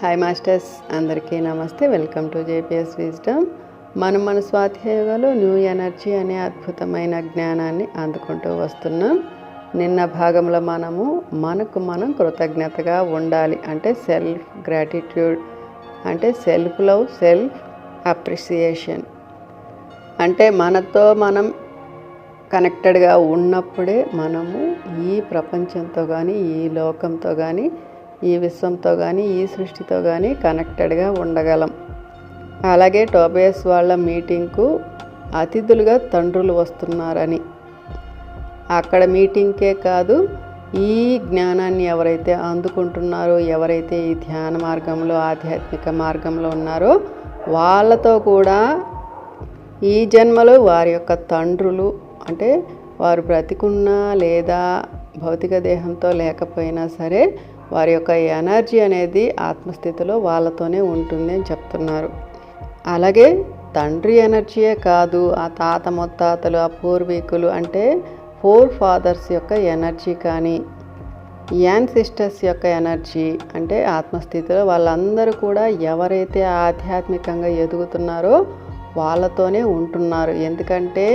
Hi masters అందరికీ నమస్తే. Welcome to JPS wisdom మనం మన స్వాధ్యాయోగాలో న్యూ ఎనర్జీ అనే అద్భుతమైన జ్ఞానాన్ని అందుకుంటూ వస్తున్నాం. నిన్న భాగంలో మనము మనకు మనం కృతజ్ఞతగా ఉండాలి అంటే సెల్ఫ్ గ్రాటిట్యూడ్ అంటే సెల్ఫ్ లవ్ సెల్ఫ్ అప్రిసియేషన్ అంటే మనతో మనం కనెక్టెడ్గా ఉన్నప్పుడే మనము ఈ ప్రపంచంతో కానీ ఈ లోకంతో కానీ ఈ విశ్వంతో కానీ ఈ సృష్టితో కానీ కనెక్టెడ్గా ఉండగలం. అలాగే టోబేస్ వాళ్ళ మీటింగ్కు అతిథులుగా తండ్రులు వస్తున్నారని. అక్కడ మీటింగ్కే కాదు ఈ జ్ఞానాన్ని ఎవరైతే అందుకుంటున్నారో ఎవరైతే ఈ ధ్యాన మార్గంలో ఆధ్యాత్మిక మార్గంలో ఉన్నారో వాళ్ళతో కూడా ఈ జన్మలో వారి యొక్క తండ్రులు అంటే వారు బ్రతికున్నా లేదా భౌతిక దేహంతో లేకపోయినా సరే వారి యొక్క ఎనర్జీ అనేది ఆత్మస్థితిలో వాళ్ళతోనే ఉంటుంది అని చెప్తున్నారు. అలాగే తండ్రి ఎనర్జీయే కాదు ఆ తాత ముత్తాతలు ఆ పూర్వీకులు అంటే ఫోర్ ఫాదర్స్ యొక్క ఎనర్జీ కానీ యాన్ సిస్టర్స్ యొక్క ఎనర్జీ అంటే ఆత్మస్థితిలో వాళ్ళందరూ కూడా ఎవరైతే ఆధ్యాత్మికంగా ఎదుగుతున్నారో వాళ్ళతోనే ఉంటున్నారు. ఎందుకంటే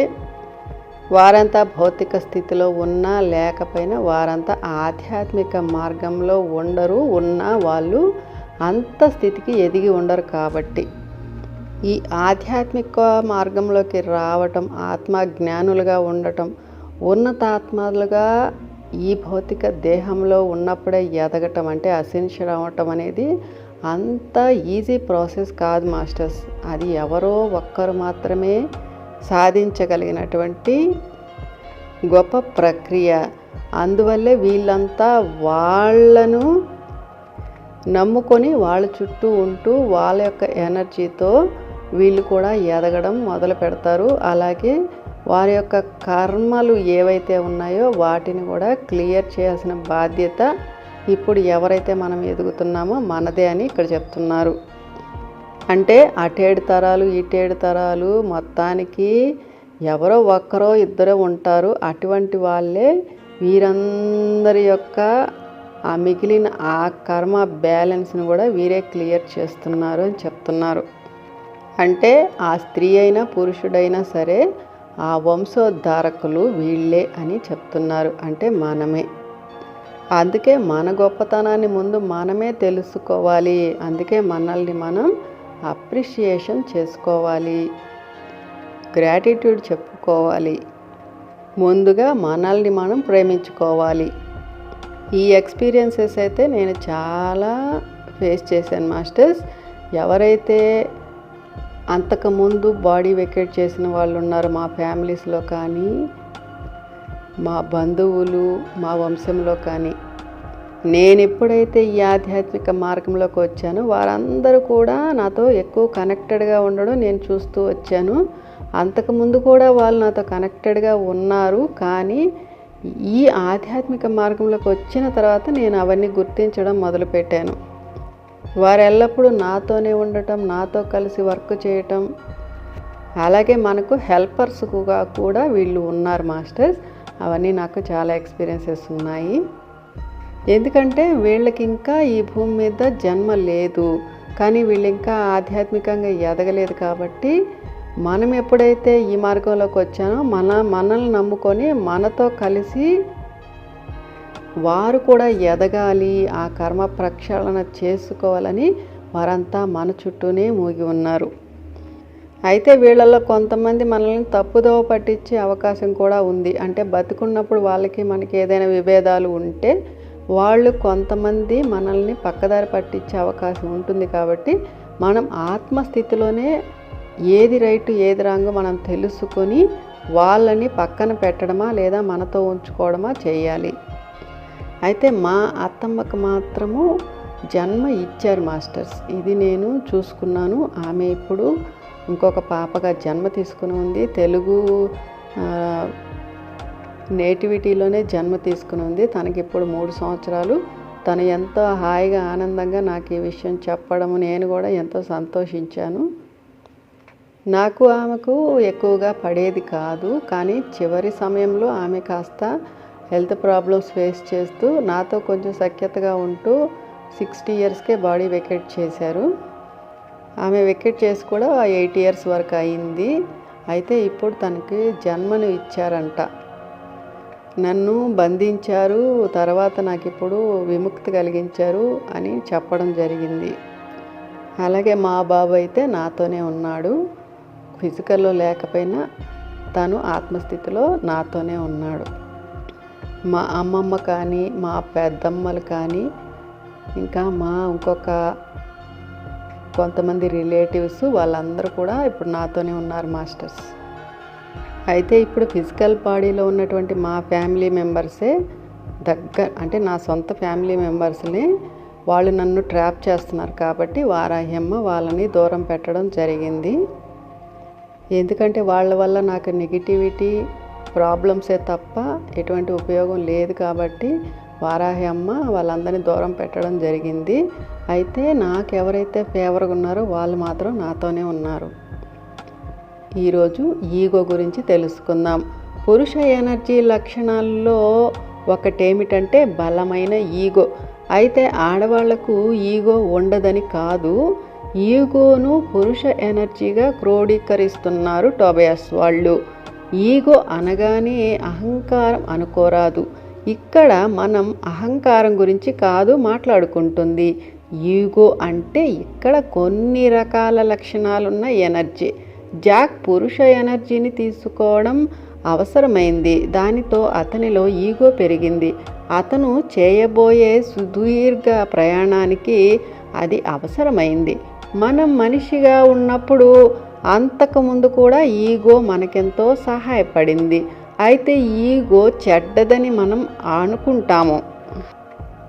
వారంతా భౌతిక స్థితిలో ఉన్నా లేకపోయినా వారంతా ఆధ్యాత్మిక మార్గంలో ఉండరు. ఉన్నా వాళ్ళు అంత స్థితికి ఎదిగి ఉండరు కాబట్టి. ఈ ఆధ్యాత్మిక మార్గంలోకి రావటం ఆత్మ జ్ఞానులుగా ఉండటం ఉన్నతాత్మలుగా ఈ భౌతిక దేహంలో ఉన్నప్పుడే ఎదగటం అంటే అసెన్షియల్ అనేది అంత ఈజీ ప్రాసెస్ కాదు మాస్టర్స్. అది ఎవరో ఒక్కరు మాత్రమే సాధించగలిగినటువంటి గొప్ప ప్రక్రియ. అందువల్లే వీళ్ళంతా వాళ్ళను నమ్ముకొని వాళ్ళ చుట్టూ ఉంటూ వాళ్ళ యొక్క ఎనర్జీతో వీళ్ళు కూడా ఎదగడం మొదలు పెడతారు. అలాగే వారి యొక్క కర్మలు ఏవైతే ఉన్నాయో వాటిని కూడా క్లియర్ చేయాల్సిన బాధ్యత ఇప్పుడు ఎవరైతే మనం ఎదుగుతున్నామో మనదే అని ఇక్కడ చెప్తున్నారు. అంటే అటేడు తరాలు ఇటేడు తరాలు మొత్తానికి ఎవరో ఒక్కరో ఇద్దరే ఉంటారు. అటువంటి వాళ్ళే వీరందరి యొక్క ఆ మిగిలిన ఆ కర్మ బ్యాలెన్స్ని కూడా వీరే క్లియర్ చేస్తున్నారు అని చెప్తున్నారు. అంటే ఆ స్త్రీ అయినా పురుషుడైనా సరే ఆ వంశోద్ధారకులు వీళ్ళే అని చెప్తున్నారు. అంటే మనమే. అందుకే మన గొప్పతనాన్ని ముందు మనమే తెలుసుకోవాలి. అందుకే మనల్ని మనం అప్రిషియేషన్ చేసుకోవాలి. గ్రాటిట్యూడ్ చెప్పుకోవాలి. ముందుగా మనల్ని మనం ప్రేమించుకోవాలి. ఈ ఎక్స్పీరియన్సెస్ అయితే నేను చాలా ఫేస్ చేశాను మాస్టర్స్. ఎవరైతే అంతకుముందు బాడీ వెకేట్ చేసిన వాళ్ళు ఉన్నారు మా ఫ్యామిలీస్లో కానీ మా బంధువులు మా వంశంలో కానీ నేను ఎప్పుడైతే ఈ ఆధ్యాత్మిక మార్గంలోకి వచ్చానో వారందరూ కూడా నాతో ఎక్కువ కనెక్టెడ్గా ఉండడం నేను చూస్తూ వచ్చాను. అంతకుముందు కూడా వాళ్ళు నాతో కనెక్టెడ్గా ఉన్నారు. కానీ ఈ ఆధ్యాత్మిక మార్గంలోకి వచ్చిన తర్వాత నేను అవన్నీ గుర్తించడం మొదలుపెట్టాను. వారు ఎల్లప్పుడూ నాతోనే ఉండటం నాతో కలిసి వర్క్ చేయటం అలాగే మనకు హెల్పర్స్గా కూడా వీళ్ళు ఉన్నారు మాస్టర్స్. అవన్నీ నాకు చాలా ఎక్స్పీరియన్సెస్ ఉన్నాయి. ఎందుకంటే వీళ్ళకి ఇంకా ఈ భూమి మీద జన్మ లేదు కానీ వీళ్ళు ఇంకా ఆధ్యాత్మికంగా ఎదగలేదు కాబట్టి మనం ఎప్పుడైతే ఈ మార్గంలోకి వచ్చానో మన మనల్ని నమ్ముకొని మనతో కలిసి వారు కూడా ఎదగాలి ఆ కర్మ ప్రక్షాళన చేసుకోవాలని వారంతా మన చుట్టూనే మూగి ఉన్నారు. అయితే వీళ్ళల్లో కొంతమంది మనల్ని తప్పుదోవ పట్టించే అవకాశం కూడా ఉంది. అంటే బతుకున్నప్పుడు వాళ్ళకి మనకి ఏదైనా విభేదాలు ఉంటే వాళ్ళు కొంతమంది మనల్ని పక్కదారి పట్టించే అవకాశం ఉంటుంది కాబట్టి మనం ఆత్మస్థితిలోనే ఏది రైట్ ఏది రాంగ్ మనం తెలుసుకొని వాళ్ళని పక్కన పెట్టడమా లేదా మనతో ఉంచుకోవడమా చేయాలి. అయితే మా అత్తమ్మకు మాత్రము జన్మ ఇచ్చారు మాస్టర్స్. ఇది నేను చూసుకున్నాను. ఆమె ఇప్పుడు ఇంకొక పాపగా జన్మ తీసుకుని ఉంది. తెలుగు నేటివిటీలోనే జన్మ తీసుకుని ఉంది. తనకి ఇప్పుడు మూడు సంవత్సరాలు. తను ఎంతో హాయిగా ఆనందంగా నాకు ఈ విషయం చెప్పడం నేను కూడా ఎంతో సంతోషించాను. నాకు ఆమెకు ఎక్కువగా పడేది కాదు. కానీ చివరి సమయంలో ఆమె కాస్త హెల్త్ ప్రాబ్లమ్స్ ఫేస్ చేస్తూ నాతో కొంచెం సఖ్యతగా ఉంటూ సిక్స్టీ ఇయర్స్కే బాడీ వెకెట్ చేశారు. ఆమె వెకెట్ చేసి కూడా ఎయిట్ ఇయర్స్ వరకు అయింది. అయితే ఇప్పుడు తనకి జన్మను ఇచ్చారంట. నన్ను బంధించారు తర్వాత నాకు ఇప్పుడు విముక్తి కలిగించారు అని చెప్పడం జరిగింది. అలాగే మా బాబు అయితే నాతోనే ఉన్నాడు. ఫిజికల్లో లేకపోయినా తను ఆత్మస్థితిలో నాతోనే ఉన్నాడు. మా అమ్మమ్మ కానీ మా పెద్దమ్మలు కానీ ఇంకా మా ఇంకొక కొంతమంది రిలేటివ్స్ వాళ్ళందరూ కూడా ఇప్పుడు నాతోనే ఉన్నారు మాస్టర్స్. అయితే ఇప్పుడు ఫిజికల్ బాడీలో ఉన్నటువంటి మా ఫ్యామిలీ మెంబర్సే దగ్గర అంటే నా సొంత ఫ్యామిలీ మెంబర్స్ని వాళ్ళు నన్ను ట్రాప్ చేస్తున్నారు కాబట్టి వారాహ్యమ్మ వాళ్ళని దూరం పెట్టడం జరిగింది. ఎందుకంటే వాళ్ళ వల్ల నాకు నెగిటివిటీ ప్రాబ్లమ్సే తప్ప ఎటువంటి ఉపయోగం లేదు కాబట్టి వారాహి అమ్మ వాళ్ళందరినీ దూరం పెట్టడం జరిగింది. అయితే నాకు ఎవరైతే ఫేవర్గా ఉన్నారో వాళ్ళు మాత్రం నాతోనే ఉన్నారు. ఈరోజు ఈగో గురించి తెలుసుకుందాం. పురుష ఎనర్జీ లక్షణాల్లో ఒకటేమిటంటే బలమైన ఈగో. అయితే ఆడవాళ్ళకు ఈగో ఉండదని కాదు. ఈగోను పురుష ఎనర్జీగా క్రోడీకరిస్తున్నారు టోబయాస్ వాళ్ళు. ఈగో అనగానే అహంకారం అనుకోరాదు. ఇక్కడ మనం అహంకారం గురించి కాదు మాట్లాడుకుంటుంది. ఈగో అంటే ఇక్కడ కొన్ని రకాల లక్షణాలున్న ఎనర్జీ. జాక్ పురుష ఎనర్జీని తీసుకోవడం అవసరమైంది. దానితో అతనిలో ఈగో పెరిగింది. అతను చేయబోయే సుదీర్ఘ ప్రయాణానికి అది అవసరమైంది. మనం మనిషిగా ఉన్నప్పుడు అంతకుముందు కూడా ఈగో మనకెంతో సహాయపడింది. అయితే ఈగో చెడ్డదని మనం అనుకుంటాము.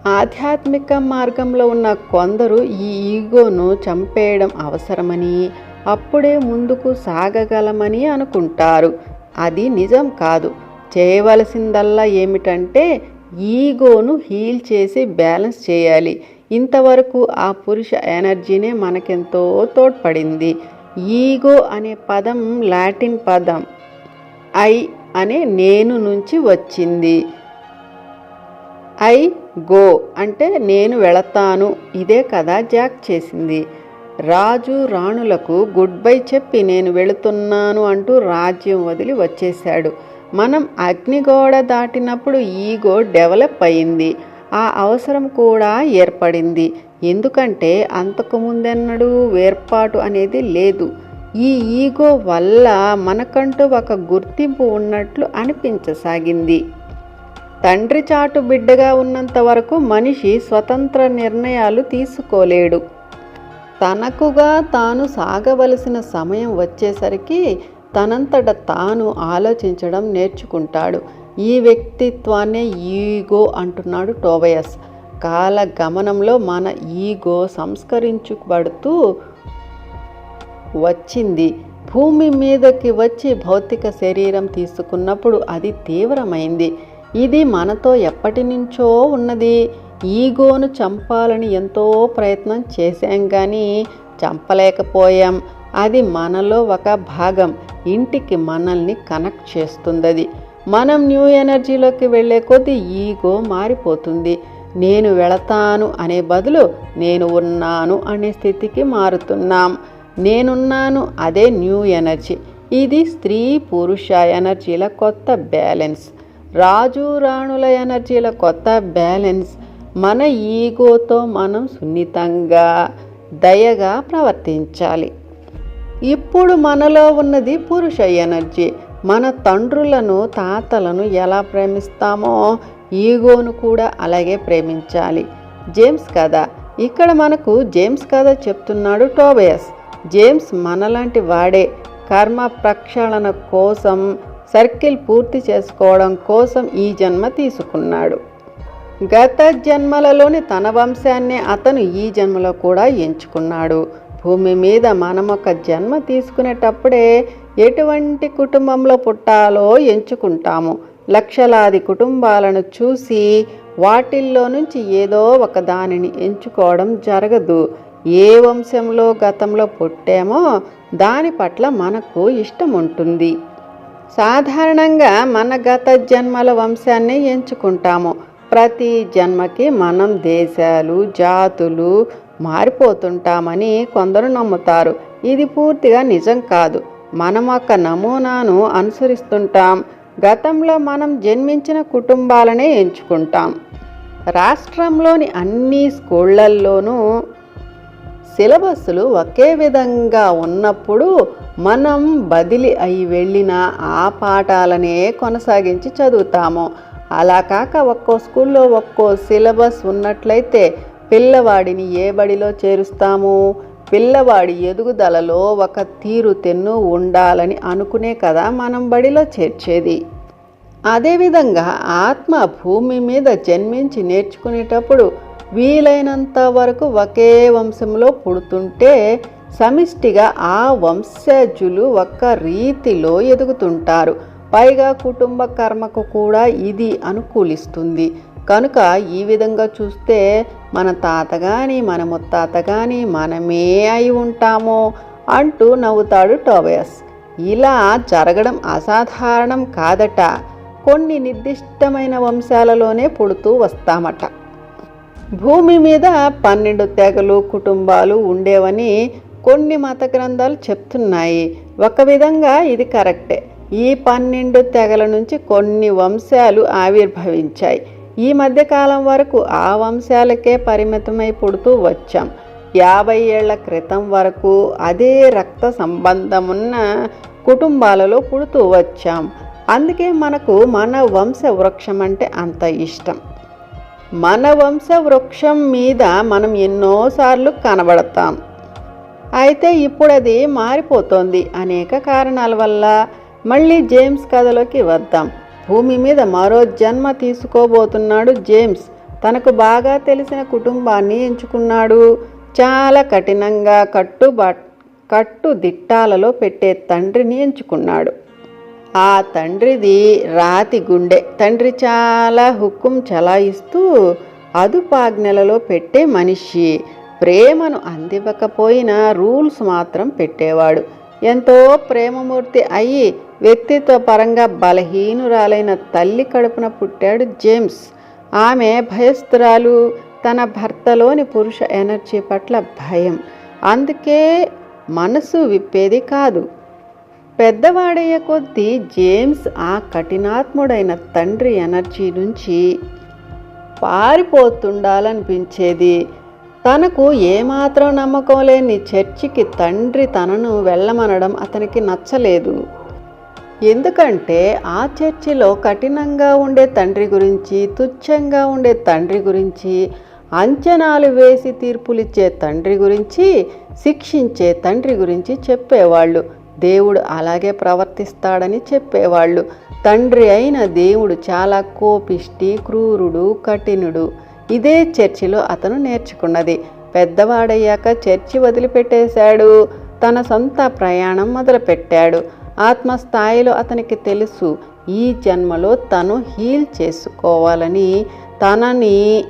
ఆధ్యాత్మిక మార్గంలో ఉన్న కొందరు ఈ ఈగోను చంపేయడం అవసరమని అప్పుడే ముందుకు సాగగలమని అనుకుంటారు. అది నిజం కాదు. చేయవలసిందల్లా ఏమిటంటే ఈగోను హీల్ చేసి బ్యాలెన్స్ చేయాలి. ఇంతవరకు ఆ పురుష ఎనర్జీనే మనకెంతో తోడ్పడింది. ఈగో అనే పదం లాటిన్ పదం ఐ అనే నేను నుంచి వచ్చింది. ఐ గో అంటే నేను వెళతాను. ఇదే కదా జాక్ చేసింది. రాజు రాణులకు గుడ్ బై చెప్పి నేను వెళుతున్నాను అంటూ రాజ్యం వదిలి వచ్చేశాడు. మనం అగ్నిగోడ దాటినప్పుడు ఈగో డెవలప్ అయింది. ఆ అవసరం కూడా ఏర్పడింది. ఎందుకంటే అంతకు ముందెన్నడూ వేర్పాటు అనేది లేదు. ఈ ఈగో వల్ల మనకంటూ ఒక గుర్తింపు ఉన్నట్లు అనిపించసాగింది. తండ్రి చాటు బిడ్డగా ఉన్నంత వరకు మనిషి స్వతంత్ర నిర్ణయాలు తీసుకోలేడు. తనకుగా తాను సాగవలసిన సమయం వచ్చేసరికి తనంతట తాను ఆలోచించడం నేర్చుకుంటాడు. ఈ వ్యక్తిత్వాన్నే ఈగో అంటున్నాడు టోబయస్. కాల గమనంలో మన ఈగో సంస్కరించబడుతూ వచ్చింది. భూమి మీదకి వచ్చి భౌతిక శరీరం తీసుకున్నప్పుడు అది తీవ్రమైంది. ఇది మనతో ఎప్పటి నుంచో ఉన్నది. ఈగోను చంపాలని ఎంతో ప్రయత్నం చేశాం కానీ చంపలేకపోయాం. అది మనలో ఒక భాగం. ఇంటికి మనల్ని కనెక్ట్ చేస్తుంది మనం న్యూ ఎనర్జీలోకి వెళ్ళే కొద్దీ ఈగో మారిపోతుంది. నేను వెళతాను అనే బదులు నేను ఉన్నాను అనే స్థితికి మారుతున్నాం. నేనున్నాను అదే న్యూ ఎనర్జీ. ఇది స్త్రీ పురుష ఎనర్జీల కొత్త బ్యాలెన్స్. రాజు రాణుల ఎనర్జీల కొత్త బ్యాలెన్స్. మన ఈగోతో మనం సున్నితంగా దయగా ప్రవర్తించాలి. ఇప్పుడు మనలో ఉన్నది పురుష ఎనర్జీ. మన తండ్రులను తాతలను ఎలా ప్రేమిస్తామో ఈగోను కూడా అలాగే ప్రేమించాలి. జేమ్స్ కథ. ఇక్కడ మనకు జేమ్స్ కథ చెప్తున్నాడు టోబయస్. జేమ్స్ మనలాంటి వాడే. కర్మ ప్రక్షాళన కోసం సర్కిల్ పూర్తి చేసుకోవడం కోసం ఈ జన్మ తీసుకున్నాడు. గత జన్మలలోని తన వంశాన్నే అతను ఈ జన్మలో కూడా ఎంచుకున్నాడు. భూమి మీద మనం ఒక జన్మ తీసుకునేటప్పుడే ఎటువంటి కుటుంబంలో పుట్టాలో ఎంచుకుంటాము. లక్షలాది కుటుంబాలను చూసి వాటిల్లో నుంచి ఏదో ఒక దానిని ఎంచుకోవడం జరగదు. ఏ వంశంలో గతంలో పుట్టామో దాని పట్ల మనకు ఇష్టం ఉంటుంది. సాధారణంగా మన గత జన్మల వంశాన్ని ఎంచుకుంటాము. ప్రతి జన్మకి మనం దేశాలు జాతులు మారిపోతుంటామని కొందరు నమ్ముతారు. ఇది పూర్తిగా నిజం కాదు. మనం ఒక నమూనాను అనుసరిస్తుంటాం. గతంలో మనం జన్మించిన కుటుంబాలనే ఎంచుకుంటాం. రాష్ట్రంలోని అన్ని స్కూళ్ళల్లోనూ సిలబస్సులు ఒకే విధంగా ఉన్నప్పుడు మనం బదిలీ అయి వెళ్ళిన ఆ పాఠాలనే కొనసాగించి చదువుతాము. అలా కాక ఒక్కో స్కూల్లో ఒక్కో సిలబస్ ఉన్నట్లయితే పిల్లవాడిని ఏ బడిలో చేరుస్తాము? పిల్లవాడి ఎదుగుదలలో ఒక తీరు తెన్ను ఉండాలని అనుకునే కదా మనం బడిలో చేర్చేది. అదేవిధంగా ఆత్మ భూమి మీద జన్మించి నేర్చుకునేటప్పుడు వీలైనంత వరకు ఒకే వంశంలో పుడుతుంటే సమిష్టిగా ఆ వంశజులు ఒక్క రీతిలో ఎదుగుతుంటారు. పైగా కుటుంబ కర్మకు కూడా ఇది అనుకూలిస్తుంది. కనుక ఈ విధంగా చూస్తే మన తాత కానీ మన ముత్తాత కానీ మనమే అయి ఉంటామో అంటూ నవ్వుతాడు టోబయస్. ఇలా జరగడం అసాధారణం కాదట. కొన్ని నిర్దిష్టమైన వంశాలలోనే పుడుతూ వస్తామట. భూమి మీద పన్నెండు తెగలు కుటుంబాలు ఉండేవని కొన్ని మత గ్రంథాలు చెప్తున్నాయి. ఒక విధంగా ఇది కరెక్టే. ఈ పన్నెండు తెగల నుంచి కొన్ని వంశాలు ఆవిర్భవించాయి. ఈ మధ్యకాలం వరకు ఆ వంశాలకే పరిమితమై పుడుతూ వచ్చాం. యాభై ఏళ్ళ క్రితం వరకు అదే రక్త సంబంధమున్న కుటుంబాలలో పుడుతూ వచ్చాం. అందుకే మనకు మన వంశ వృక్షం అంటే అంత ఇష్టం. మన వంశ వృక్షం మీద మనం ఎన్నోసార్లు కనబడతాం. అయితే ఇప్పుడు అది మారిపోతోంది అనేక కారణాల వల్ల మళ్ళీ జేమ్స్ కథలోకి వద్దాం. భూమి మీద మరో జన్మ తీసుకోబోతున్నాడు జేమ్స్. తనకు బాగా తెలిసిన కుటుంబాన్ని ఎంచుకున్నాడు. చాలా కఠినంగా కట్టుబా కట్టు దిట్టాలలో పెట్టే తండ్రిని ఎంచుకున్నాడు. ఆ తండ్రిది రాతి గుండె. తండ్రి చాలా హుక్కుం చలాయిస్తూ అదుపాజ్ఞలలో పెట్టే మనిషి. ప్రేమను అందివ్వకపోయినా రూల్స్ మాత్రం పెట్టేవాడు. ఎంతో ప్రేమమూర్తి అయి వ్యక్తిత్వ పరంగా బలహీనురాలైన తల్లి కడుపున పుట్టాడు జేమ్స్. ఆమె భయస్థురాలు తన భర్తలోని పురుష ఎనర్జీ పట్ల భయం. అందుకే మనసు విప్పేది కాదు. పెద్దవాడయ్యే కొద్దీ జేమ్స్ ఆ కఠినాత్ముడైన తండ్రి ఎనర్జీ నుంచి పారిపోతుండాలనిపించేది. తనకు ఏమాత్రం నమ్మకం లేని చర్చికి తండ్రి తనను వెళ్ళమనడం అతనికి నచ్చలేదు. ఎందుకంటే ఆ చర్చిలో కఠినంగా ఉండే తండ్రి గురించి తుచ్చంగా ఉండే తండ్రి గురించి అంచనాలు వేసి తీర్పులిచ్చే తండ్రి గురించి శిక్షించే తండ్రి గురించి చెప్పేవాళ్ళు. దేవుడు అలాగే ప్రవర్తిస్తాడని చెప్పేవాళ్ళు. తండ్రి అయిన దేవుడు చాలా కోపిష్టి క్రూరుడు కఠినుడు. ఇదే చర్చిలో అతను నేర్చుకున్నది. పెద్దవాడయ్యాక చర్చి వదిలిపెట్టేశాడు. తన సొంత ప్రయాణం మొదలుపెట్టాడు. ఆత్మస్థాయిలో అతనికి తెలుసు ఈ జన్మలో తను హీల్ చేసుకోవాలని. తనని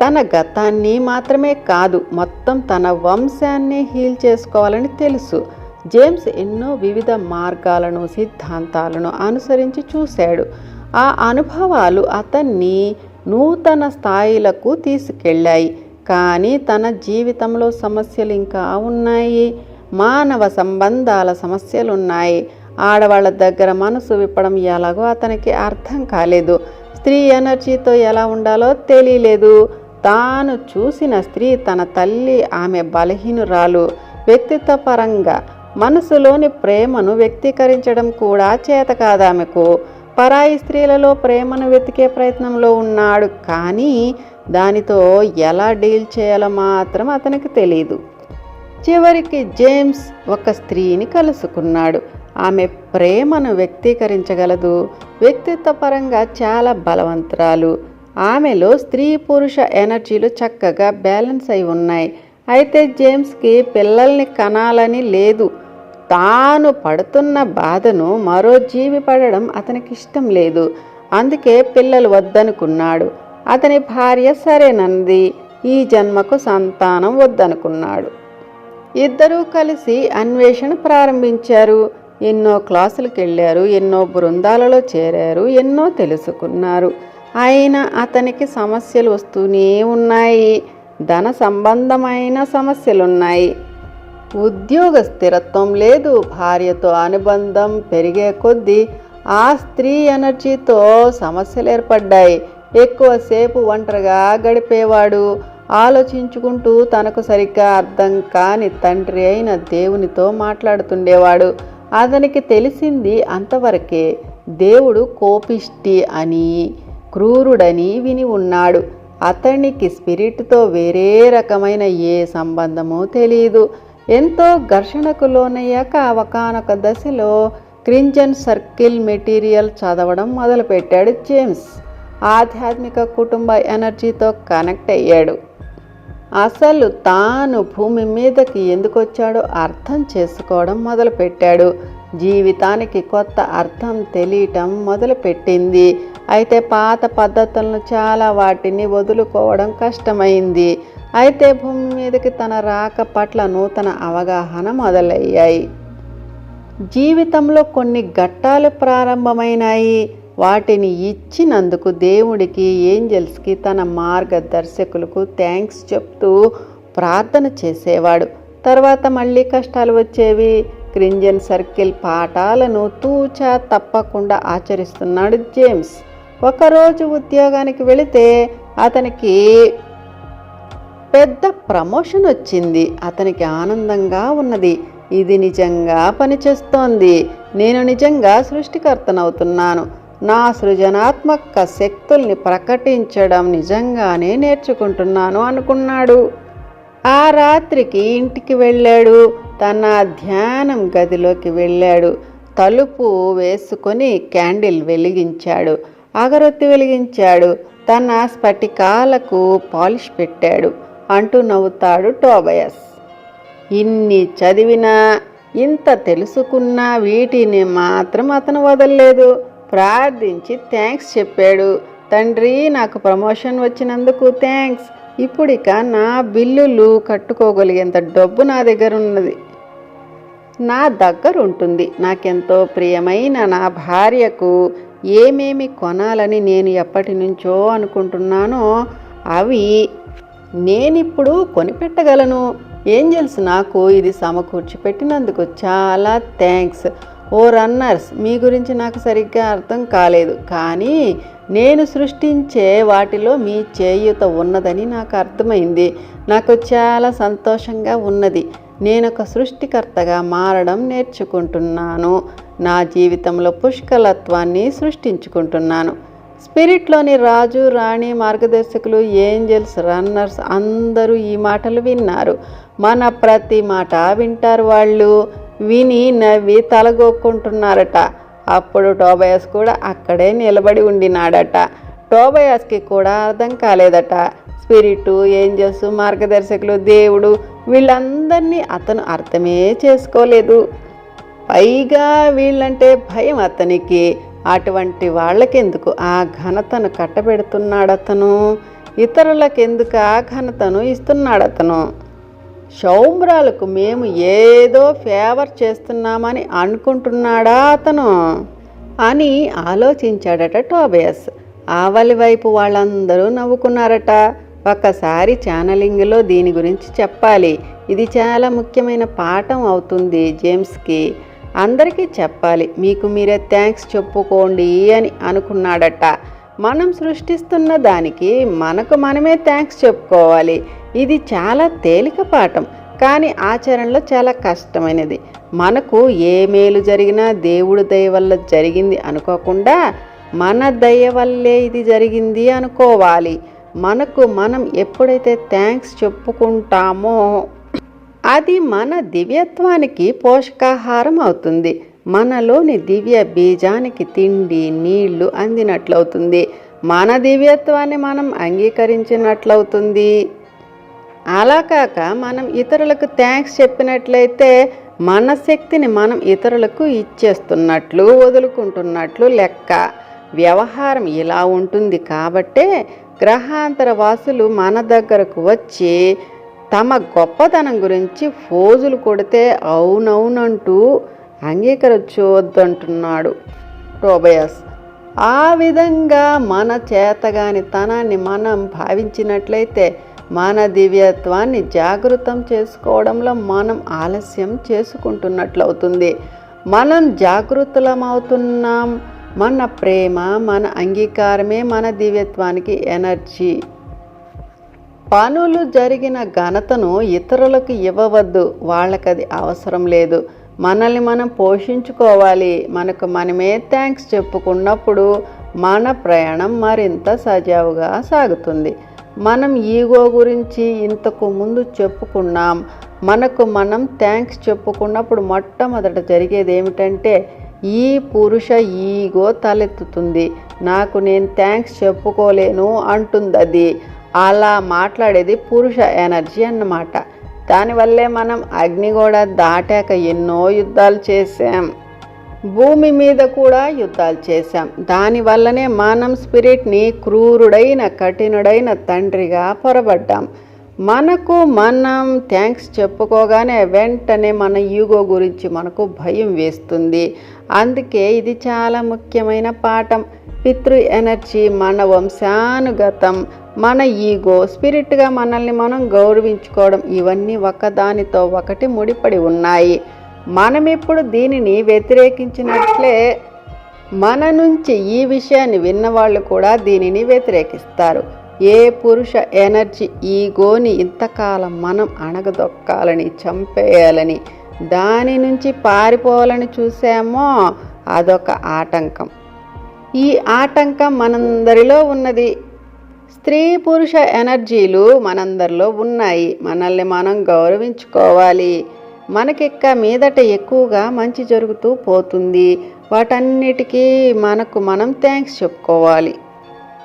తన గతాన్ని మాత్రమే కాదు మొత్తం తన వంశాన్ని హీల్ చేసుకోవాలని తెలుసు. జేమ్స్ ఎన్నో వివిధ మార్గాలను సిద్ధాంతాలను అనుసరించి చూశాడు. ఆ అనుభవాలు అతన్ని నూతన స్థాయిలకు తీసుకెళ్ళాయి. కానీ తన జీవితంలో సమస్యలు ఇంకా ఉన్నాయి. మానవ సంబంధాల సమస్యలు ఉన్నాయి ఆడవాళ్ళ దగ్గర మనసు విప్పడం ఎలాగో అతనికి అర్థం కాలేదు. స్త్రీ ఎనర్జీతో ఎలా ఉండాలో తెలియలేదు. తాను చూసిన స్త్రీ తన తల్లి ఆమె బలహీనురాలు. వ్యక్తిత్వ పరంగా మనసులోని ప్రేమను వ్యక్తీకరించడం కూడా చేత కాదామెకు. పరాయి స్త్రీలలో ప్రేమను వెతికే ప్రయత్నంలో ఉన్నాడు. కానీ దానితో ఎలా డీల్ చేయాలో మాత్రం అతనికి తెలియదు చివరికి జేమ్స్ ఒక స్త్రీని కలుసుకున్నాడు. ఆమె ప్రేమను వ్యక్తీకరించగలదు. వ్యక్తిత్వపరంగా చాలా బలవంతరాలు. ఆమెలో స్త్రీ పురుష ఎనర్జీలు చక్కగా బ్యాలెన్స్ అయి ఉన్నాయి. అయితే జేమ్స్కి పిల్లల్ని కనాలని లేదు. తాను పడుతున్న బాధను మరో జీవి పడడం అతనికి ఇష్టం లేదు. అందుకే పిల్లలు వద్దనుకున్నాడు. అతని భార్య సరేనంది ఈ జన్మకు సంతానం వద్దనుకున్నాడు. ఇద్దరూ కలిసి అన్వేషణ ప్రారంభించారు. ఎన్నో క్లాసులకు వెళ్ళారు ఎన్నో బృందాలలో చేరారు. ఎన్నో తెలుసుకున్నారు. అయినా అతనికి సమస్యలు వస్తూనే ఉన్నాయి. ధన సంబంధమైన సమస్యలున్నాయి. ఉద్యోగ స్థిరత్వం లేదు భార్యతో అనుబంధం పెరిగే కొద్దీ ఆ స్త్రీ ఎనర్జీతో సమస్యలు ఏర్పడ్డాయి. ఎక్కువసేపు ఒంటరిగా గడిపేవాడు. ఆలోచించుకుంటూ తనకు సరిగ్గా అర్థం కాని తండ్రి అయిన దేవునితో మాట్లాడుతుండేవాడు. అతనికి తెలిసింది అంతవరకే దేవుడు కోపిష్టి అని క్రూరుడని విని ఉన్నాడు. అతనికి స్పిరిట్తో వేరే రకమైన ఏ సంబంధమో తెలియదు ఎంతో ఘర్షణకు లోనయ్యాక ఒకనొక దశలో క్రింజన్ సర్కిల్ మెటీరియల్ చదవడం మొదలుపెట్టాడు జేమ్స్. ఆధ్యాత్మిక కుటుంబ ఎనర్జీతో కనెక్ట్ అయ్యాడు. అసలు తాను భూమి మీదకి ఎందుకు వచ్చాడో అర్థం చేసుకోవడం మొదలుపెట్టాడు. జీవితానికి కొత్త అర్థం తెలియటం మొదలుపెట్టింది. అయితే పాత పద్ధతులను చాలా వాటిని వదులుకోవడం కష్టమైంది. అయితే భూమి మీదకి తన రాక పట్ల నూతన అవగాహన మొదలయ్యాయి. జీవితంలో కొన్ని ఘట్టాలు ప్రారంభమైనాయి. వాటిని ఇచ్చినందుకు దేవుడికి ఏంజల్స్కి తన మార్గదర్శకులకు థ్యాంక్స్ చెప్తూ ప్రార్థన చేసేవాడు. తర్వాత మళ్ళీ కష్టాలు వచ్చేవి. క్రింజన్ సర్కిల్ పాఠాలను తూచా తప్పకుండా ఆచరిస్తున్నాడు జేమ్స్. ఒకరోజు ఉద్యోగానికి వెళితే అతనికి పెద్ద ప్రమోషన్ వచ్చింది. అతనికి ఆనందంగా ఉన్నది. ఇది నిజంగా పనిచేస్తోంది. నేను నిజంగా సృష్టికర్తనవుతున్నాను. నా సృజనాత్మక శక్తుల్ని ప్రకటించడం నిజంగానే నేర్చుకుంటున్నాను అనుకున్నాడు. ఆ రాత్రికి ఇంటికి వెళ్ళాడు. తన ధ్యానం గదిలోకి వెళ్ళాడు. తలుపు వేసుకొని క్యాండిల్ వెలిగించాడు. అగరొత్తి వెలిగించాడు. తన స్ఫటికాలకు పాలిష్ పెట్టాడు. అంటూ నవ్వుతాడు టోబయస్. ఇన్ని చదివినా ఇంత తెలుసుకున్నా వీటిని మాత్రం అతను వదలలేదు. ప్రార్థించి థ్యాంక్స్ చెప్పాడు. తండ్రి నాకు ప్రమోషన్ వచ్చినందుకు థ్యాంక్స్. ఇప్పుడిక నా బిల్లులు కట్టుకోగలిగేంత డబ్బు నా దగ్గర ఉన్నది నా దగ్గర ఉంటుంది నాకెంతో ప్రియమైన నా భార్యకు ఏమేమి కొనాలని నేను ఎప్పటి నుంచో అనుకుంటున్నానో అవి నేనిప్పుడు కొనిపెట్టగలను. ఏంజల్స్ నాకు ఇది సమకూర్చి పెట్టినందుకు చాలా థ్యాంక్స్. ఓ రన్నర్స్ మీ గురించి నాకు సరిగ్గా అర్థం కాలేదు. కానీ నేను సృష్టించే వాటిలో మీ చేయూత ఉన్నదని నాకు అర్థమైంది. నాకు చాలా సంతోషంగా ఉన్నది. నేను ఒక సృష్టికర్తగా మారడం నేర్చుకుంటున్నాను. నా జీవితంలో పుష్కలత్వాన్ని సృష్టించుకుంటున్నాను. స్పిరిట్లోని రాజు రాణి మార్గదర్శకులు ఏంజల్స్ రన్నర్స్ అందరూ ఈ మాటలు విన్నారు. మన ప్రతి మాట వింటారు వాళ్ళు. విని నవ్వి తలగొక్కుంటున్నారట. అప్పుడు టోబయాస్ కూడా అక్కడే నిలబడి ఉండినాడట. టోబయాస్కి కూడా అర్థం కాలేదట. స్పిరిటు ఏంజల్స్ మార్గదర్శకులు దేవుడు వీళ్ళందరినీ అతను అర్థమే చేసుకోలేదు. పైగా వీళ్ళంటే భయం అతనికి. అటువంటి వాళ్ళకెందుకు? ఆ ఘనతను కట్టబెడుతున్నాడు అతను ఇతరులకెందుకు ఆ ఘనతను ఇస్తున్నాడు అతను శౌమ్రాలకు మేము ఏదో ఫేవర్ చేస్తున్నామని అనుకుంటున్నాడా అతను? అని ఆలోచించాడట టోబయస్. ఆవలి వైపు వాళ్ళందరూ నవ్వుకున్నారట. ఒక్కసారి ఛానలింగ్లో దీని గురించి చెప్పాలి. ఇది చాలా ముఖ్యమైన పాఠం అవుతుంది జేమ్స్కి. అందరికీ చెప్పాలి. మీకు మీరే థ్యాంక్స్ చెప్పుకోండి అని అనుకున్నాడట. మనం సృష్టిస్తున్న దానికి మనకు మనమే థ్యాంక్స్ చెప్పుకోవాలి. ఇది చాలా తేలిక పాఠం. కానీ ఆచరణలో చాలా కష్టమైనది. మనకు ఏ మేలు జరిగినా దేవుడు దయ వల్ల జరిగింది అనుకోకుండా మన దయ వల్లే ఇది జరిగింది అనుకోవాలి. మనకు మనం ఎప్పుడైతే థ్యాంక్స్ చెప్పుకుంటామో అది మన దివ్యత్వానికి పోషకాహారం అవుతుంది. మనలోని దివ్య బీజానికి తిండి నీళ్ళు అందినట్లవుతుంది. మన దివ్యత్వాన్ని మనం అంగీకరించినట్లవుతుంది. అలా కాక మనం ఇతరులకు థ్యాంక్స్ చెప్పినట్లయితే మన శక్తిని మనం ఇతరులకు ఇచ్చేస్తున్నట్లు వదులుకుంటున్నట్లు లెక్క. వ్యవహారం ఇలా ఉంటుంది కాబట్టే గ్రహాంతర వాసులు మన దగ్గరకు వచ్చి తమ గొప్పతనం గురించి ఫోజులు కొడితే అవునవునంటూ అంగీకరించవద్దంటున్నాడు టోబయాస్. ఆ విధంగా మన చేతగాని తనాన్ని మనం భావించినట్లయితే మన దివ్యత్వాన్ని జాగృతం చేసుకోవడంలో మనం ఆలస్యం చేసుకుంటున్నట్లవుతుంది. మనం జాగృతులమవుతున్నాం. మన ప్రేమ మన అంగీకారమే మన దివ్యత్వానికి ఎనర్జీ. పనులు జరిగిన ఘనతను ఇతరులకు ఇవ్వవద్దు. వాళ్ళకది అవసరం లేదు. మనల్ని మనం పోషించుకోవాలి. మనకు మనమే థ్యాంక్స్ చెప్పుకున్నప్పుడు మన ప్రయాణం మరింత సజావుగా సాగుతుంది. మనం ఈగో గురించి ఇంతకు ముందు చెప్పుకున్నాం. మనకు మనం థ్యాంక్స్ చెప్పుకున్నప్పుడు మొట్టమొదట జరిగేది ఏమిటంటే ఈ పురుష ఈగో తలెత్తుతుంది. నాకు నేను థ్యాంక్స్ చెప్పుకోలేను అంటుంది అది అలా మాట్లాడేది పురుష ఎనర్జీ అన్నమాట. దానివల్లే మనం అగ్నిగోడ దాటాక ఎన్నో యుద్ధాలు చేసాం భూమి మీద కూడా యుద్ధాలు చేశాం. దానివల్లనే మనం స్పిరిట్ని క్రూరుడైన కఠినుడైన తండ్రిగా పొరబడ్డాం. మనకు మనం థ్యాంక్స్ చెప్పుకోగానే వెంటనే మన ఈగో గురించి మనకు భయం వేస్తుంది. అందుకే ఇది చాలా ముఖ్యమైన పాఠం. పితృ ఎనర్జీ మన వంశానుగతం. మన ఈగో స్పిరిట్గా మనల్ని మనం గౌరవించుకోవడం ఇవన్నీ ఒకదానితో ఒకటి ముడిపడి ఉన్నాయి. మనం ఇప్పుడు దీనిని వ్యతిరేకించినట్లే మన నుంచి ఈ విషయాన్ని విన్నవాళ్ళు కూడా దీనిని వ్యతిరేకిస్తారు. ఏ పురుష ఎనర్జీ ఈగోని ఇంతకాలం మనం అణగదొక్కాలని చంపేయాలని దాని నుంచి పారిపోవాలని చూసామో అదొక ఆటంకం. ఈ ఆటంకం మనందరిలో ఉన్నది. స్త్రీ పురుష ఎనర్జీలు మనందరిలో ఉన్నాయి. మనల్ని మనం గౌరవించుకోవాలి. మనకిక్క మీదట ఎక్కువగా మంచి జరుగుతూ పోతుంది. వాటన్నిటికీ మనకు మనం థ్యాంక్స్ చెప్పుకోవాలి.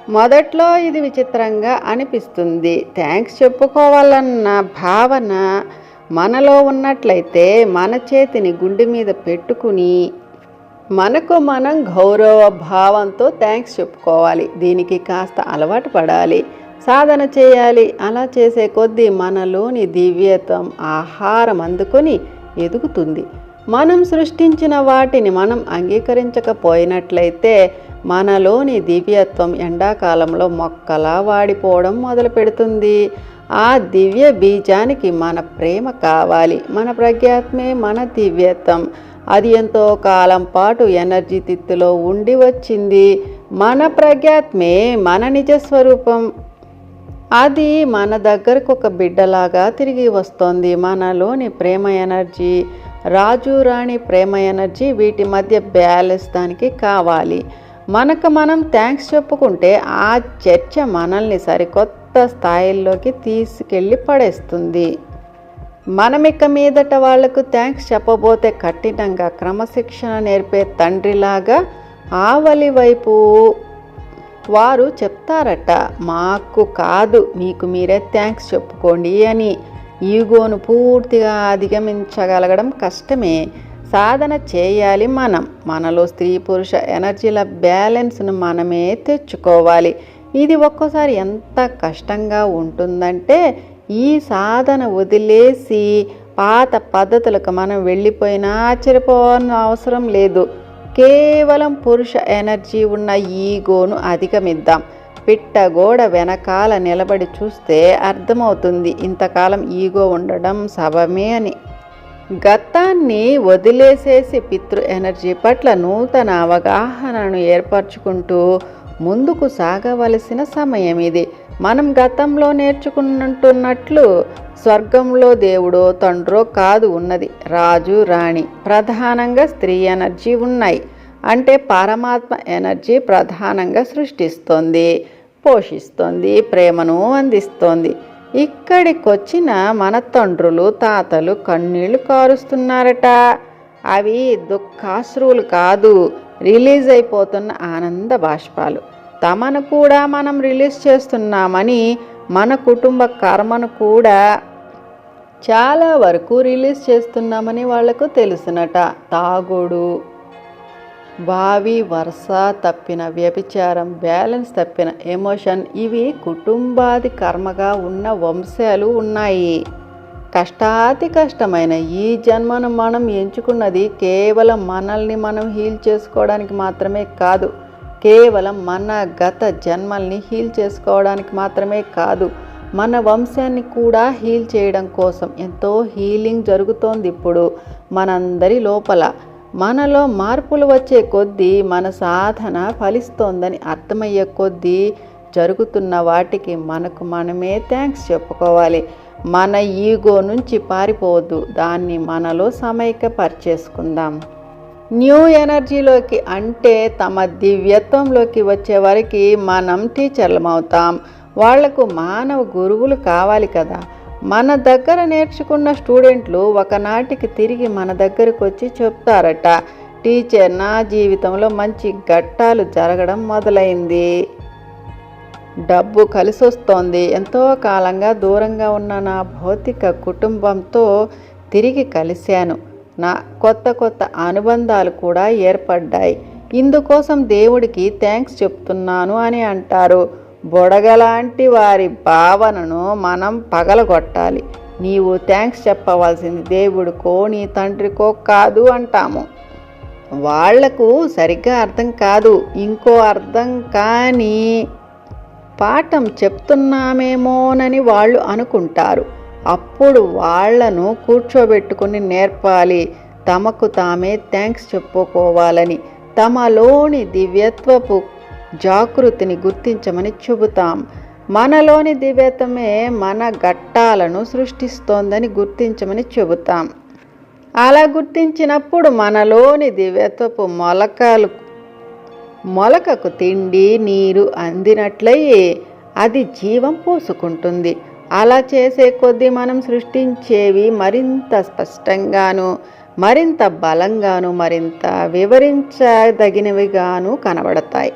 మొదట్లో ఇది విచిత్రంగా అనిపిస్తుంది. థ్యాంక్స్ చెప్పుకోవాలన్న భావన మనలో ఉన్నట్లయితే మన చేతిని గుండె మీద పెట్టుకుని మనకు మనం గౌరవ భావంతో థ్యాంక్స్ చెప్పుకోవాలి. దీనికి కాస్త అలవాటు పడాలి. సాధన చేయాలి. అలా చేసే కొద్దీ మనలోని దివ్యత్వం ఆహారం అందుకొని ఎదుగుతుంది. మనం సృష్టించిన వాటిని మనం అంగీకరించకపోయినట్లయితే మనలోని దివ్యత్వం ఎండాకాలంలో మొక్కలా వాడిపోవడం మొదలు పెడుతుంది. ఆ దివ్య బీజానికి మన ప్రేమ కావాలి. మన ప్రజ్ఞాత్మే మన దివ్యత్వం. అది ఎంతో కాలం పాటు ఎనర్జీ తిత్తులో ఉండి వచ్చింది. మన ప్రజ్ఞాత్మే మన నిజ స్వరూపం. అది మన దగ్గరకు ఒక బిడ్డలాగా తిరిగి వస్తోంది. మనలోని ప్రేమ ఎనర్జీ రాజు రాణి ప్రేమ ఎనర్జీ వీటి మధ్య బ్యాలెన్స్ దానికి కావాలి. మనకు మనం థ్యాంక్స్ చెప్పుకుంటే ఆ చర్చ మనల్ని సరికొత్త స్థాయిల్లోకి తీసుకెళ్ళి పడేస్తుంది. మనమిక మీదట వాళ్ళకు థ్యాంక్స్ చెప్పబోతే కఠినంగా క్రమశిక్షణ నేర్పే తండ్రిలాగా ఆవలి వైపు వారు చెప్తారట మాకు కాదు మీకు మీరే థ్యాంక్స్ చెప్పుకోండి అని. ఈగోను పూర్తిగా అధిగమించగలగడం కష్టమే. సాధన చేయాలి మనం. మనలో స్త్రీ పురుష ఎనర్జీల బ్యాలెన్స్ను మనమే తెచ్చుకోవాలి. ఇది ఒక్కోసారి ఎంత కష్టంగా ఉంటుందంటే ఈ సాధన వదిలేసి పాత పద్ధతులకు మనం వెళ్ళిపోయినా ఆశ్చర్యపోవాల్సిన అవసరం లేదు. కేవలం పురుష ఎనర్జీ ఉన్న ఈగోను అధిగమిద్దాం. పిట్టగోడ వెనకాల నిలబడి చూస్తే అర్థమవుతుంది ఇంతకాలం ఈగో ఉండడం సభమే అని. గతాన్ని వదిలేసేసి పితృ ఎనర్జీ పట్ల నూతన అవగాహనను ఏర్పరచుకుంటూ ముందుకు సాగవలసిన సమయం ఇది. మనం గతంలో నేర్చుకుంటున్నట్లు స్వర్గంలో దేవుడో తండ్రో కాదు ఉన్నది. రాజు రాణి ప్రధానంగా స్త్రీ ఎనర్జీ ఉన్నాయి అంటే పరమాత్మ ఎనర్జీ ప్రధానంగా సృష్టిస్తోంది పోషిస్తోంది ప్రేమను అందిస్తోంది. ఇక్కడికొచ్చిన మన తండ్రులు తాతలు కన్నీళ్ళు కారుస్తున్నారట. అవి దుఃఖాశ్రువులు కాదు రిలీజ్ అయిపోతున్న ఆనంద బాష్పాలు. తమను కూడా మనం రిలీజ్ చేస్తున్నామని మన కుటుంబ కర్మను కూడా చాలా వరకు రిలీజ్ చేస్తున్నామని వాళ్ళకు తెలుసునట. తాగుడు బావి వరుస తప్పిన వ్యభిచారం బ్యాలెన్స్ తప్పిన ఎమోషన్ ఇవి కుటుంబాది కర్మగా ఉన్న వంశాలు ఉన్నాయి. కష్టాతి కష్టమైన ఈ జన్మను మనం ఎంచుకున్నది కేవలం మనల్ని మనం హీల్ చేసుకోవడానికి మాత్రమే కాదు కేవలం మన గత జన్మల్ని హీల్ చేసుకోవడానికి మాత్రమే కాదు మన వంశాన్ని కూడా హీల్ చేయడం కోసం ఎంతో హీలింగ్ జరుగుతోంది ఇప్పుడు మనందరి లోపల. మనలో మార్పులు వచ్చే కొద్దీ మన సాధన ఫలిస్తోందని అర్థమయ్యే కొద్దీ జరుగుతున్న వాటికి మనకు మనమే థ్యాంక్స్ చెప్పుకోవాలి. మన ఈగో నుంచి పారిపోవద్దు దాన్ని మనలో సమైక్యపరిచేసుకుందాం. న్యూ ఎనర్జీలోకి అంటే తమ దివ్యత్వంలోకి వచ్చే వరకు మనం టీచర్లమవుతాం. వాళ్ళకు మానవ గురువులు కావాలి కదా. మన దగ్గర నేర్చుకున్న స్టూడెంట్లు ఒకనాటికి తిరిగి మన దగ్గరకు వచ్చి చెప్తారట. టీచర్ నా జీవితంలో మంచి ఘట్టాలు జరగడం మొదలైంది. డబ్బు కలిసి వస్తోంది ఎంతో కాలంగా దూరంగా ఉన్న నా భౌతిక కుటుంబంతో తిరిగి కలిశాను. నా కొత్త కొత్త అనుబంధాలు కూడా ఏర్పడ్డాయి. ఇందుకోసం దేవుడికి థ్యాంక్స్ చెప్తున్నాను అని అంటారు. బుడగలాంటి వారి భావనను మనం పగలగొట్టాలి. నీవు థ్యాంక్స్ చెప్పవలసింది దేవుడికో నీ తండ్రికో కాదు అంటాము. వాళ్ళకు సరిగ్గా అర్థం కాదు. ఇంకో అర్థం కానీ పాఠం చెప్తున్నామేమోనని వాళ్ళు అనుకుంటారు. అప్పుడు వాళ్ళను కూర్చోబెట్టుకుని నేర్పాలి. తమకు తామే థ్యాంక్స్ చెప్పుకోవాలని తమలోని దివ్యత్వపు జాగృతిని గుర్తించమని చెబుతాం. మనలోని దివ్యత్వమే మన ఘట్టాలను సృష్టిస్తోందని గుర్తించమని చెబుతాం. అలా గుర్తించినప్పుడు మనలోని దివ్యత్వపు మొలకలు మొలకకు తిండి నీరు అందినట్లయి అది జీవం పోసుకుంటుంది. అలా చేసే కొద్దీ మనం సృష్టించేవి మరింత స్పష్టంగాను మరింత బలంగాను మరింత వివరించదగినవిగాను కనబడతాయి.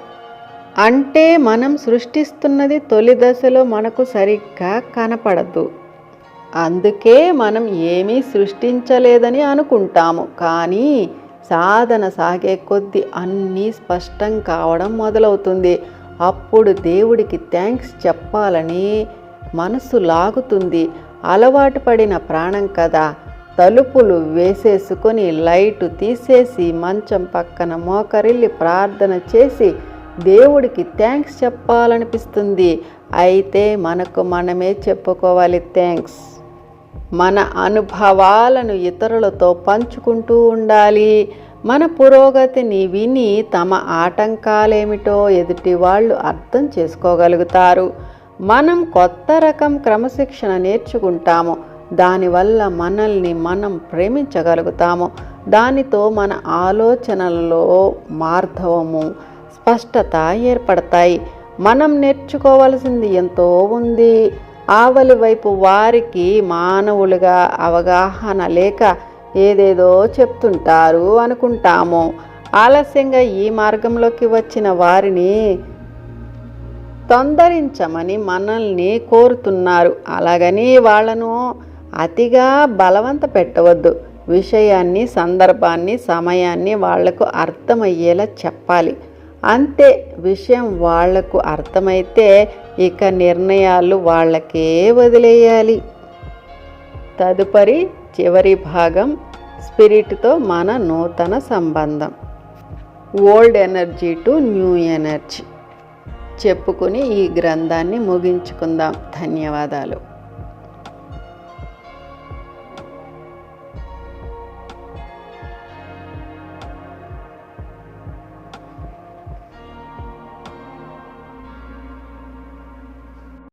అంటే మనం సృష్టిస్తున్నది తొలి దశలో మనకు సరిగ్గా కనపడదు. అందుకే మనం ఏమీ సృష్టించలేదని అనుకుంటాము. కానీ సాధన సాగే కొద్దీ అన్నీ స్పష్టం కావడం మొదలవుతుంది. అప్పుడు దేవుడికి థ్యాంక్స్ చెప్పాలని మనసు లాగుతుంది అలవాటు పడిన ప్రాణం కదా. తలుపులు వేసేసుకొని లైటు తీసేసి మంచం పక్కన మోకరిల్లి ప్రార్థన చేసి దేవుడికి థ్యాంక్స్ చెప్పాలనిపిస్తుంది. అయితే మనకు మనమే చెప్పుకోవాలి థ్యాంక్స్. మన అనుభవాలను ఇతరులతో పంచుకుంటూ ఉండాలి. మన పురోగతిని విని తమ ఆటంకాలేమిటో ఎదుటి వాళ్ళు అర్థం చేసుకోగలుగుతారు. మనం కొత్త రకం క్రమశిక్షణ నేర్చుకుంటాము. దానివల్ల మనల్ని మనం ప్రేమించగలుగుతాము. దానితో మన ఆలోచనలలో మార్ధవము స్పష్టత ఏర్పడతాయి. మనం నేర్చుకోవలసింది ఎంతో ఉంది. ఆవలి వైపు వారికి మానవులుగా అవగాహన లేక ఏదేదో చెప్తుంటారు అనుకుంటాము. ఆలస్యంగా ఈ మార్గంలోకి వచ్చిన వారిని తొందరించమని మనల్ని కోరుతున్నారు. అలాగని వాళ్ళను అతిగా బలవంత పెట్టవద్దు. విషయాన్ని సందర్భాన్ని సమయాన్ని వాళ్ళకు అర్థమయ్యేలా చెప్పాలి. అంతే విషయం వాళ్ళకు అర్థమైతే ఇక నిర్ణయాలు వాళ్ళకే వదిలేయాలి. తదుపరి చివరి భాగం స్పిరిట్తో మన నూతన సంబంధం. Old energy to new energy. చెప్పుకుని ఈ గ్రంథాన్ని ముగించుకుందాం. ధన్యవాదాలు.